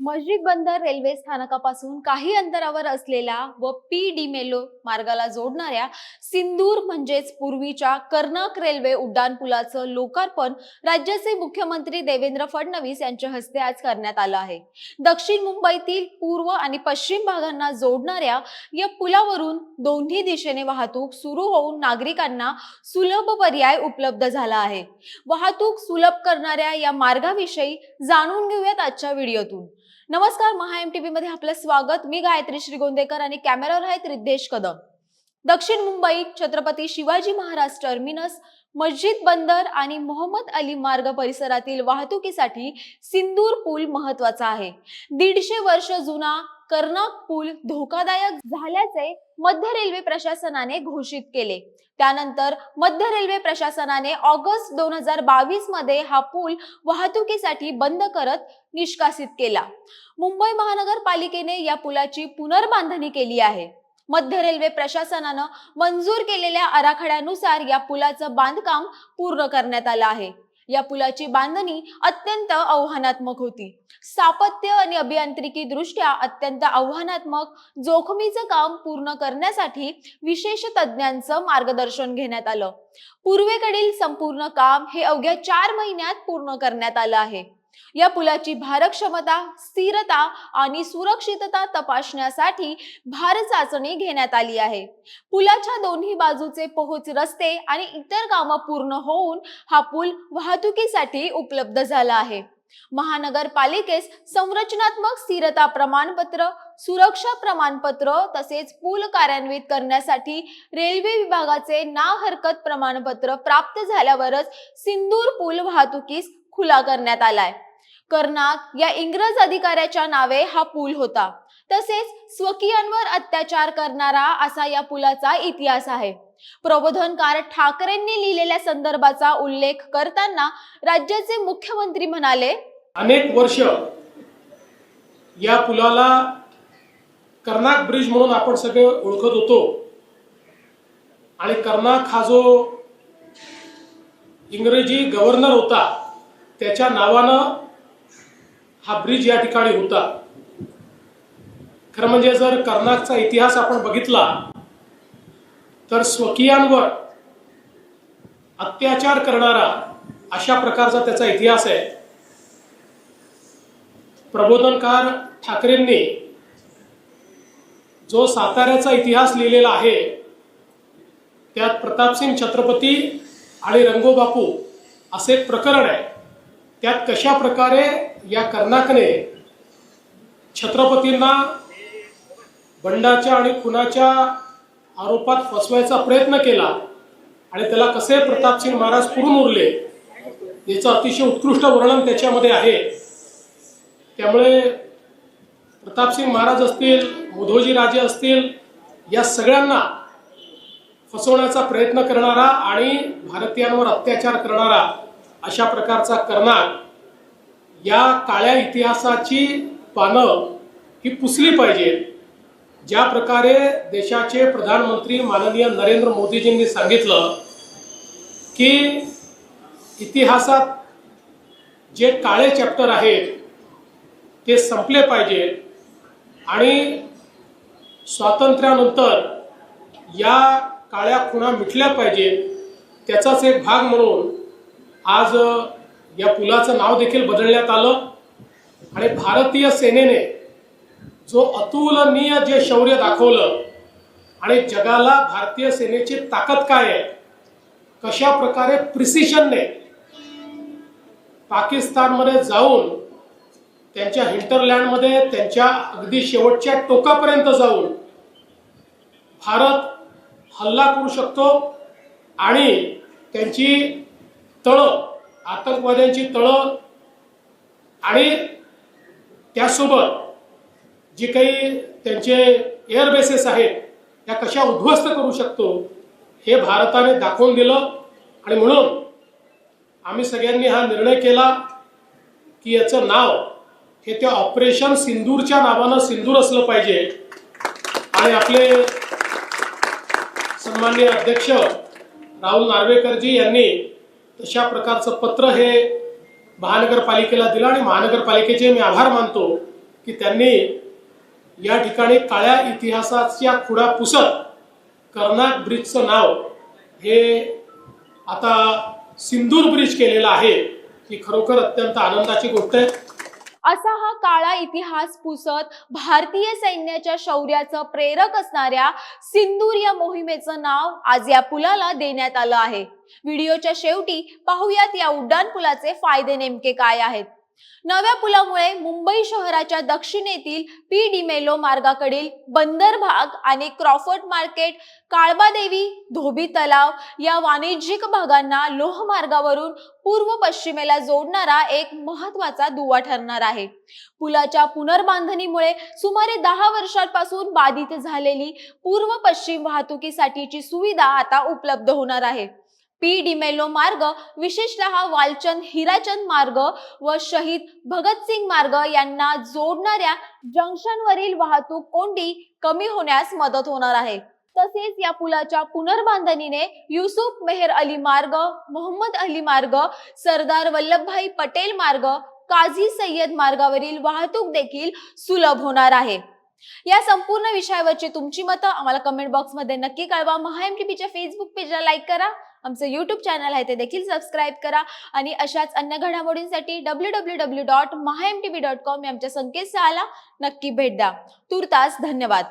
मस्जिद बंदर रेल्वे स्थानकापासून काही अंतरावर असलेला व पी डी मेलो मार्गाला जोडणाऱ्या सिंदूर म्हणजेच पूर्वीच्या कर्नाक रेल्वे उड्डाण पुलाचं लोकार्पण राज्याचे मुख्यमंत्री देवेंद्र फडणवीस यांच्या हस्ते आज करण्यात आलं आहे. दक्षिण मुंबईतील पूर्व आणि पश्चिम भागांना जोडणाऱ्या या पुलावरून दोन्ही दिशेने वाहतूक सुरू होऊन नागरिकांना सुलभ पर्याय उपलब्ध झाला आहे. वाहतूक सुलभ करणाऱ्या या मार्गाविषयी जाणून घेऊयात आजच्या व्हिडिओतून. नमस्कार महा एम टी मध्ये आपलं स्वागत. मी गायत्री श्रीगोंदेकर आणि कॅमेरावर आहेत रिद्धेश कदम. दक्षिण मुंबई छत्रपती शिवाजी महाराज टर्मिनस मस्जिद बंदर आणि मोहम्मद अली मार्ग परिसरातील वाहतुकीसाठी सिंदूर पूल महत्त्वाचा आहे. दीडशे वर्ष जुना कर्नाक पूल धोकादायक झाल्याचे मध्य रेल्वे प्रशासनाने घोषित केले. त्यानंतर मध्य रेल्वे प्रशासनाने ऑगस्ट दोन हजार बावीसमध्ये हा पूल वाहतुकीसाठी बंद करत निष्कासित केला. मुंबई महानगरपालिकेने या पुलाची पुनर्बांधणी केली आहे. मध्य रेल्वे प्रशासनानं मंजूर केलेल्या आराखड्यानुसार या पुलाचं बांधकाम पूर्ण करण्यात आलं आहे. या पुलाची बांधणी अत्यंत आव्हानात्मक होती. स्थापत्य आणि अभियांत्रिकी दृष्ट्या अत्यंत आव्हानात्मक जोखमीचं काम पूर्ण करण्यासाठी विशेष तज्ज्ञांचं मार्गदर्शन घेण्यात आलं. पूर्वेकडील संपूर्ण काम हे अवघ्या चार महिन्यात पूर्ण करण्यात आलं आहे. या पुलाची भारक्षमता स्थिरता आणि सुरक्षितता तपासण्यासाठी भार चाचणी घेण्यात आली आहे. पुलाच्या दोन्ही बाजूचे पोहोच रस्ते आणि इतर कामं पूर्ण होऊन हा पूल वाहतुकीसाठी उपलब्ध झाला आहे. महानगरपालिकेस संरचनात्मक स्थिरता प्रमाणपत्र सुरक्षा प्रमाणपत्र तसेच पूल कार्यान्वित करण्यासाठी रेल्वे विभागाचे ना हरकत प्रमाणपत्र प्राप्त झाल्यावरच सिंदूर पूल वाहतुकीस खुला करण्यात आलाय. कर्नाक या इंग्रज अधिकाऱ्याच्या नावे हा पूल होता. तसेच स्वकीयांवर अत्याचार करणारा असा या पुलाचा इतिहास आहे. प्रबोधनकार ठाकरेंनी लिहिलेल्या संदर्भाचा उल्लेख करताना राज्याचे मुख्यमंत्री म्हणाले अनेक वर्ष या पुलाला कर्नाक ब्रिज म्हणून आपण सगळे ओळखत होतो. आणि कर्नाक हा जो इंग्रजी गव्हर्नर होता त्याच्या नावानं हा ब्रिज या ठिकाणी होता. खरं म्हणजे जर कर्नाकचा इतिहास आपण बघितला तर स्वकीयांवर अत्याचार करणारा अशा प्रकारचा त्याचा इतिहास आहे. प्रबोधनकार ठाकरेंनी जो साताऱ्याचा इतिहास लिहिलेला आहे त्यात प्रतापसिंग छत्रपती आणि रंगोबापू असे एक प्रकरण आहे. त्यात कशा प्रकारे या कर्नाकने छत्रपतींना बंडाच्या आणि खुनाच्या आरोपात फसवायचा प्रयत्न केला आणि त्याला कसे प्रतापसिंग महाराज पुरून उरले याचं अतिशय उत्कृष्ट वर्णन त्याच्यामध्ये आहे. त्यामुळे प्रतापसिंग महाराज असतील मुधोजी राजे असतील या सगळ्यांना फसवण्याचा प्रयत्न करणारा आणि भारतीयांवर अत्याचार करणारा अशा प्रकारचा करणार या काळ्या इतिहासाची पानं ही पुसली पाहिजेत ज्या प्रकारे देशाचे प्रधानमंत्री माननीय नरेंद्र मोदीजींनी सांगितलं की इतिहासात जे काळे चॅप्टर आहेत ते संपले पाहिजेत आणि स्वातंत्र्यानंतर या काळ्या खुणा मिटल्या पाहिजेत. त्याचाच एक भाग म्हणून आज या पुलाचं नाव देखील बदलण्यात आलं. आणि भारतीय सेनेने जो अतुलनीय जे शौर्य दाखवलं आणि जगाला भारतीय सेनेची ताकद काय आहे कशा प्रकारे प्रिसिशनने पाकिस्तानमध्ये जाऊन त्यांच्या हिंटरलँडमध्ये त्यांच्या अगदी शेवटच्या टोकापर्यंत जाऊन भारत हल्ला करू शकतो आणि त्यांची तळं आतंकवाद्यांची तळं आणि त्यासोबत जे काही त्यांचे एअरबेसेस आहेत त्या कशा उद्ध्वस्त करू शकतो हे भारताने दाखवून दिलं. आणि म्हणून आम्ही सगळ्यांनी हा निर्णय केला की याचं नाव हे त्या ऑपरेशन सिंदूरच्या नावानं सिंदूर असलं पाहिजे. आणि आपले सन्माननीय अध्यक्ष राहुल नार्वेकरजी यांनी तशा प्रकारचं पत्र हे महानगरपालिकेला दिलं आणि महानगरपालिकेचे मी आभार मानतो की त्यांनी या ठिकाणी काळ्या इतिहासाच्या खुडा पुसत कर्नाट ब्रिजचं नाव हे आता सिंदूर ब्रिज केलेलं आहे ही खरोखर अत्यंत आनंदाची गोष्ट आहे. असा हा काळा इतिहास पुसत भारतीय सैन्याच्या शौर्याचं प्रेरक असणाऱ्या सिंदूर या मोहिमेचं नाव आज या पुलाला देण्यात आलं आहे. व्हिडिओच्या शेवटी पाहूयात या उड्डाण पुलाचे फायदे नेमके काय आहेत? नव्या पुलामुळे मुंबई शहराच्या दक्षिणेतील पी डिमेलो मार्गाकडील बंदर भाग आणि क्रॉफर्ड मार्केट काळबादेवी धोबी तलाव या वाणिज्यिक भागांना लोहमार्गावरून पूर्व पश्चिमेला जोडणारा एक महत्त्वाचा दुवा ठरणार आहे. पुलाच्या पुनर्बांधणीमुळे सुमारे दहा वर्षांपासून बाधित झालेली पूर्व पश्चिम वाहतुकीसाठीची सुविधा आता उपलब्ध होणार आहे. पी डिमेलो मार्ग विशेषतः वालचंद हिराचंद मार्ग व शहीद भगतसिंग मार्ग यांना जोडणाऱ्या जंक्शनवरील वाहतूक कोंडी कमी होण्यास मदत होणार आहे. तसेच या पुलाच्या पुनर्बांधणीने युसुफ मेहर अली मार्ग मोहम्मद अली मार्ग सरदार वल्लभभाई पटेल मार्ग काझी सय्यद मार्गावरील वाहतूक देखील सुलभ होणार आहे. या संपूर्ण विषयावरची तुमची मतं आम्हाला कमेंट बॉक्समध्ये नक्की कळवा. महाएम टीव्हीच्या फेसबुक पेजला लाईक करा. आमचं यूट्यूब चॅनल आहे ते देखील सबस्क्राईब करा. आणि अशाच अन्य घडामोडींसाठी W W W dot MahaMTV dot com या आमच्या संकेतस्थळाला नक्की भेट द्या. तुर्तास धन्यवाद.